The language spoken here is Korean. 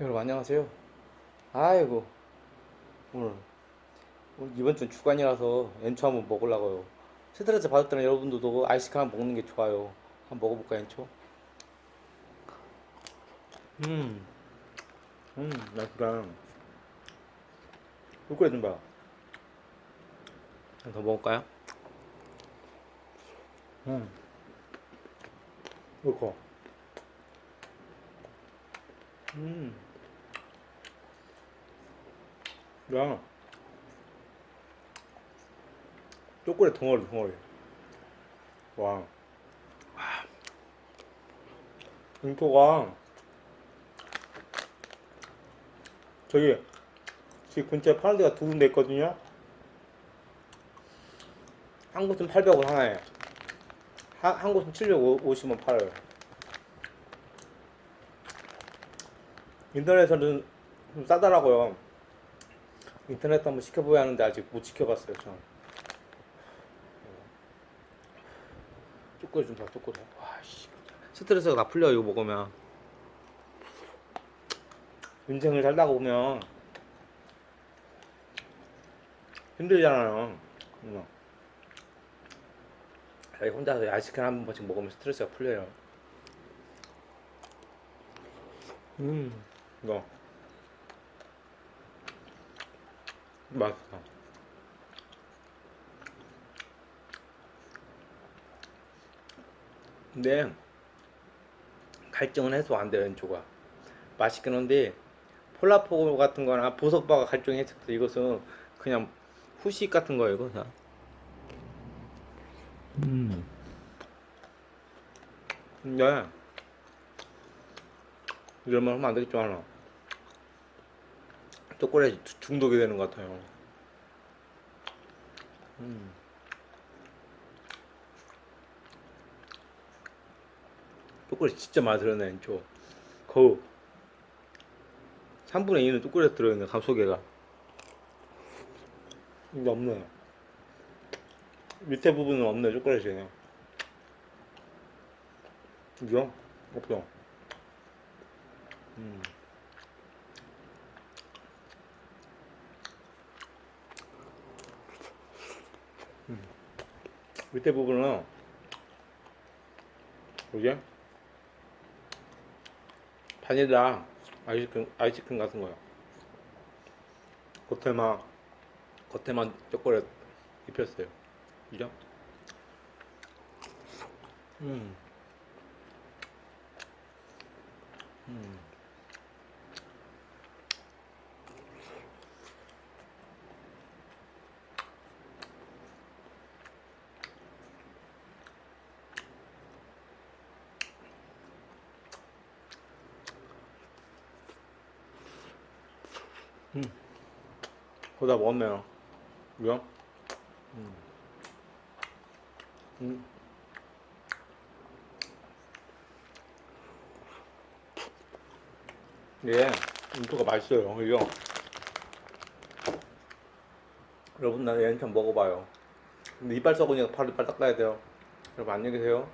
여러분 안녕하세요. 아이고 오늘 오늘 이번 주 주간이라서 연초 한번 먹으려고요. 스트레스 받을 때는 여러분들도 아이스크림 한번 먹는 게 좋아요. 한번 먹어볼까 연초? 음, 음, 맛있다. 꿀꿀해 좀 봐. 더 먹을까요? 음, 이거. 음. 야. 초콜릿 덩어리, 덩어리. 와. 인포가 저기 집 근처에 파는 데가 두 군데 있거든요. 한 곳은 800원 하나에. 한, 한 곳은 750원 팔아요. 인터넷에서는 좀 싸더라고요. 인터넷 한번 시켜봐야 하는데 아직 못 시켜봤어요, 전. 초콜릿 좀 봐, 초콜릿. 와, 씨. 스트레스가 다 풀려, 이거 먹으면. 인생을 살다가 보면 힘들잖아요. 응. 자기 혼자서 야식을 한 번씩 먹으면 스트레스가 풀려요. 음, 이거. 맛있어. 근데 갈증은 해소 안 돼요, 연초가. 맛있긴 한데 폴라포 같은 거나 보석바가 갈증했을 때 이것은 그냥 후식 같은 거예요, 이거 다. 음. 근데 이러면 하면 안 되겠죠, 하나. 초콜릿 주- 중독이 되는 것 같아요. 음. 초콜릿 진짜 많이 들어있네, 연초. 거의 3분의 2는 초콜릿 들어있네, 감소개가. 근데 없네. 밑에 부분은 없네, 초콜릿이. 그죠? 없어. 음. 음. 밑에 부분은 뭐지? 바닐라 아이스크림 아이스크림 같은 거요. 겉에만 겉에만 초콜릿 입혔어요. 그죠? 음. 음. 음. 그거 다 먹었네요. 그죠? 음. 음. 예, 인도가 맛있어요. 그죠? 여러분, 나 연참 먹어봐요. 근데 이빨 썩으니까 바로 이빨 닦아야 돼요. 여러분, 안녕히 계세요.